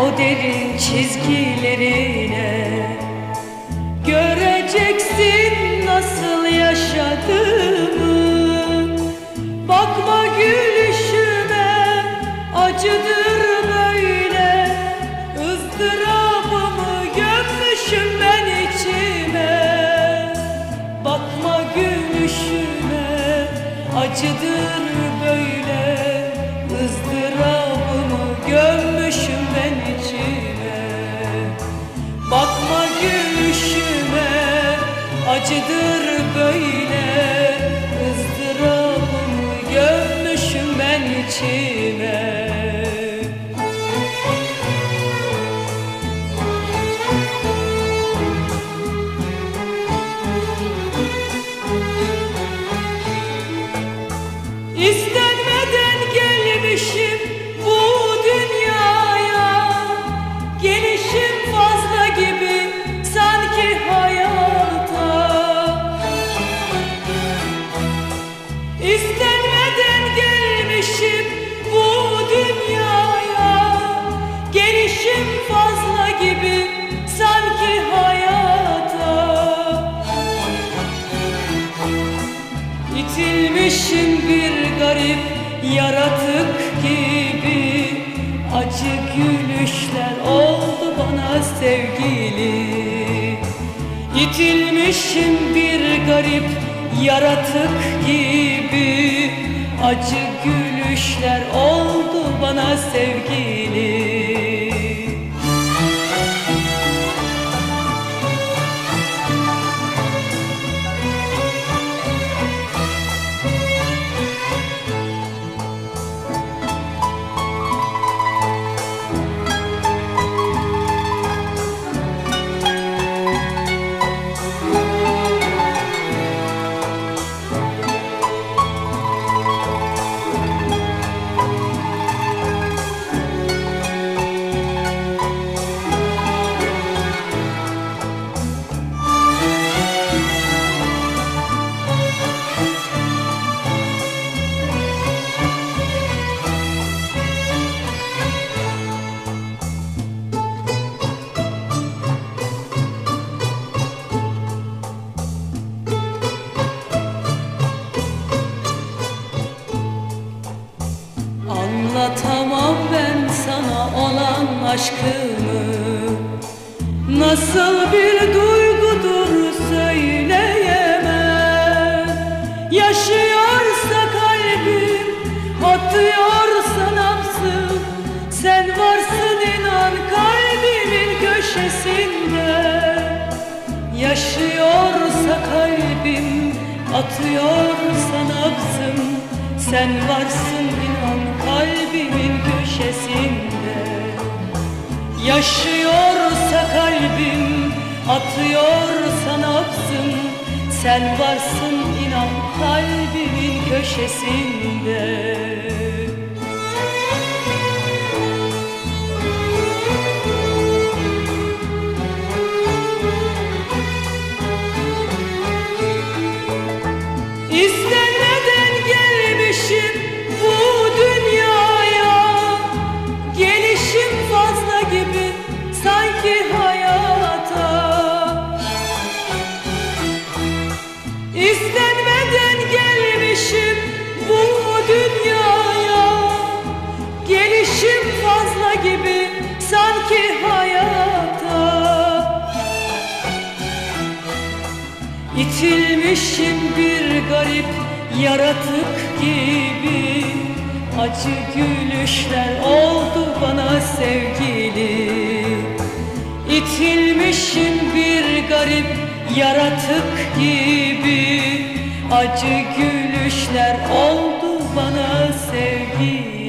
o derin çizgilerine. Göreceksin nasıl yaşadığımı. Bakma gülüşüme acıdır böyle. Izdırabımı gömmüşüm ben içime. Bakma gülüşüme acıdır acıdır böyle ızdırabımı gömmüşüm ben içime İtilmişim bir garip yaratık gibi. Acı gülüşler oldu bana sevgili. İtilmişim bir garip yaratık gibi. Acı gülüşler oldu bana sevgili aşkımı Nasıl bir duygudur söyleyemem. Yaşıyorsa kalbim atıyorsa nabzım Sen varsın inan kalbimin köşesinde. Yaşıyorsa kalbim atıyorsa nabzım Sen varsın Yaşıyorsa kalbim atıyorsa nabzım Sen varsın inan kalbimin köşesinde İstenmeden gelmişim bu dünyaya. Gelişim fazla gibi sanki hayata. İtilmişim bir garip yaratık gibi. Acı gülüşler oldu bana sevgili. İtilmişim bir garip yaratık gibi Acı gülüşler oldu bana sevgili